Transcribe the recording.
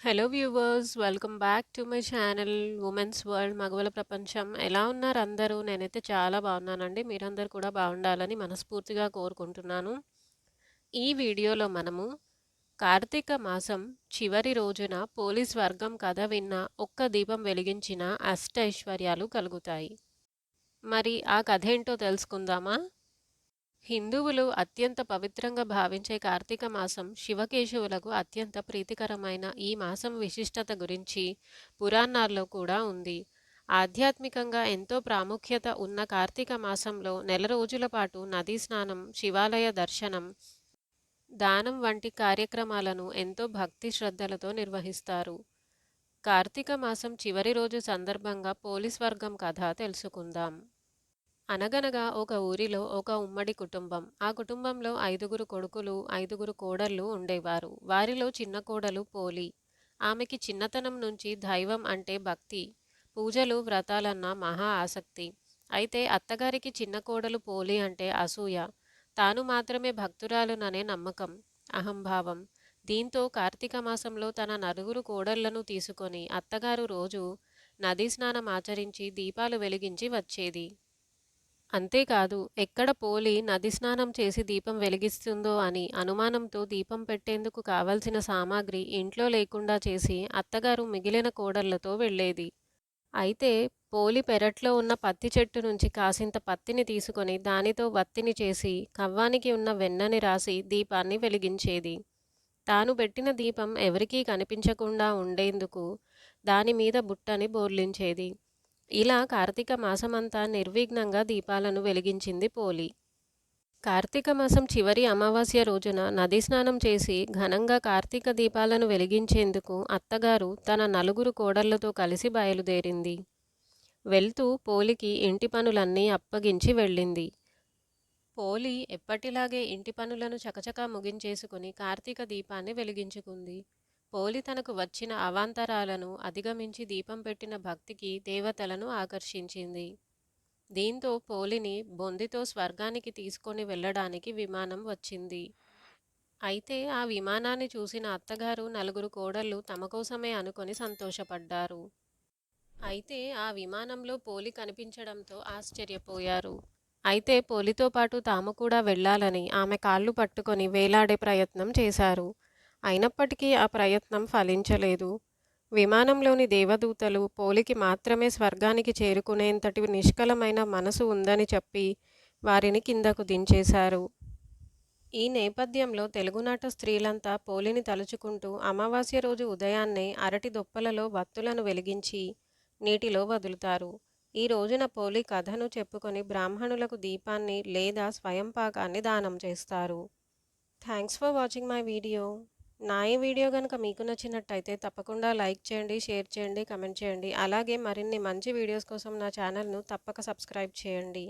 Hello viewers welcome back to my channel women's world మగవల ప్రపంచం. ఎలా ఉన్నారు అందరూ? నేనైతే చాలా బాగున్నానండి. మీరందరూ కూడా బాగుండాలని మనస్ఫూర్తిగా కోరుకుంటున్నాను. ఈ వీడియోలో మనము కార్తీక మాసం చివరి రోజున పోలీస్ వర్గం కథ విన్న ఒక్క దీపం వెలిగించిన అష్టైశ్వర్యాలు కలుగుతాయి. మరి ఆ కథ ఏంటో తెలుసుకుందామా? హిందువులు అత్యంత పవిత్రంగా భావించే కార్తీక మాసం శివకేశవులకు అత్యంత ప్రీతికరమైన ఈ మాసం విశిష్టత గురించి పురాణాల్లో కూడా ఉంది. ఆధ్యాత్మికంగా ఎంతో ప్రాముఖ్యత ఉన్న కార్తీక మాసంలో నెల రోజుల పాటు నదీ స్నానం శివాలయ దర్శనం దానం వంటి కార్యక్రమాలను ఎంతో భక్తి శ్రద్ధలతో నిర్వహిస్తారు. కార్తీక మాసం చివరి రోజు సందర్భంగా పోలీస్ వర్గం కథ తెలుసుకుందాం. అనగనగా ఒక ఊరిలో ఒక ఉమ్మడి కుటుంబం. ఆ కుటుంబంలో ఐదుగురు కొడుకులు ఐదుగురు కోడళ్ళు ఉండేవారు. వారిలో చిన్న కోడలు పోలి. ఆమెకి చిన్నతనం నుంచి దైవం అంటే భక్తి పూజలు వ్రతాలన్న మహా ఆసక్తి. అయితే అత్తగారికి చిన్న కోడలు పోలి అంటే అసూయ. తాను మాత్రమే భక్తురాలుననే నమ్మకం అహంభావం. దీంతో కార్తీక మాసంలో తన నలుగురు కోడళ్ళను తీసుకొని అత్తగారు రోజు నదీ స్నానం ఆచరించి దీపాలు వెలిగించి వచ్చేది. అంతేకాదు ఎక్కడ పోలి నది స్నానం చేసి దీపం వెలిగిస్తుందో అని అనుమానంతో దీపం పెట్టేందుకు కావలసిన సామాగ్రి ఇంట్లో లేకుండా చేసి అత్తగారు మిగిలిన కోడళ్ళతో వెళ్ళేది. అయితే పోలి పెరట్లో ఉన్న పత్తి చెట్టు నుంచి కాసింత పత్తిని తీసుకొని దానితో వత్తిని చేసి కవ్వానికి ఉన్న వెన్నని రాసి దీపాన్ని వెలిగించేది. తాను పెట్టిన దీపం ఎవరికీ కనిపించకుండా ఉండేందుకు దాని మీద బుట్టని బోర్లించేది. ఇలా కార్తీక మాసమంతా నిర్విఘ్నంగా దీపాలను వెలిగించింది పోలి. కార్తీక మాసం చివరి అమావాస్య రోజున నది స్నానం చేసి ఘనంగా కార్తీక దీపాలను వెలిగించేందుకు అత్తగారు తన నలుగురు కోడళ్ళతో కలిసి బయలుదేరింది. వెళ్తూ పోలికి ఇంటి పనులన్నీ అప్పగించి వెళ్ళింది. పోలి ఎప్పటిలాగే ఇంటి పనులను చకచకా ముగించేసుకుని కార్తీక దీపాన్ని వెలిగించుకుంది. పోలి తనకు వచ్చిన అవాంతరాలను అధిగమించి దీపం పెట్టిన భక్తికి దేవతలను ఆకర్షించింది. దీంతో పోలిని బొందితో స్వర్గానికి తీసుకొని వెళ్ళడానికి విమానం వచ్చింది. అయితే ఆ విమానాన్ని చూసిన అత్తగారు నలుగురు కోడళ్ళు తమ కోసమే అనుకొని సంతోషపడ్డారు. అయితే ఆ విమానంలో పోలి కనిపించడంతో ఆశ్చర్యపోయారు. అయితే పోలితో పాటు తాము కూడా వెళ్ళాలని ఆమె కాళ్ళు పట్టుకొని వేలాడే ప్రయత్నం చేశారు. అయినప్పటికీ ఆ ప్రయత్నం ఫలించలేదు. విమానంలోని దేవదూతలు పోలికి మాత్రమే స్వర్గానికి చేరుకునేంతటి నిష్కలమైన మనసు ఉందని చెప్పి వారిని కిందకు దించేశారు. ఈ నేపథ్యంలో తెలుగునాట స్త్రీలంతా పోలిని తలుచుకుంటూ అమావాస్య రోజు ఉదయాన్నే అరటి దొప్పలలో వత్తులను వెలిగించి నీటిలో వదులుతారు. ఈ రోజున పోలి కథను చెప్పుకొని బ్రాహ్మణులకు దీపాన్ని లేదా స్వయంపాకాన్ని దానం చేస్తారు. Thanks for watching my video. నా ఈ వీడియో కనుక మీకు నచ్చినట్టయితే తప్పకుండా లైక్ చేయండి షేర్ చేయండి కమెంట్ చేయండి. అలాగే మరిన్ని మంచి వీడియోస్ కోసం నా ఛానల్ను తప్పక సబ్స్క్రైబ్ చేయండి.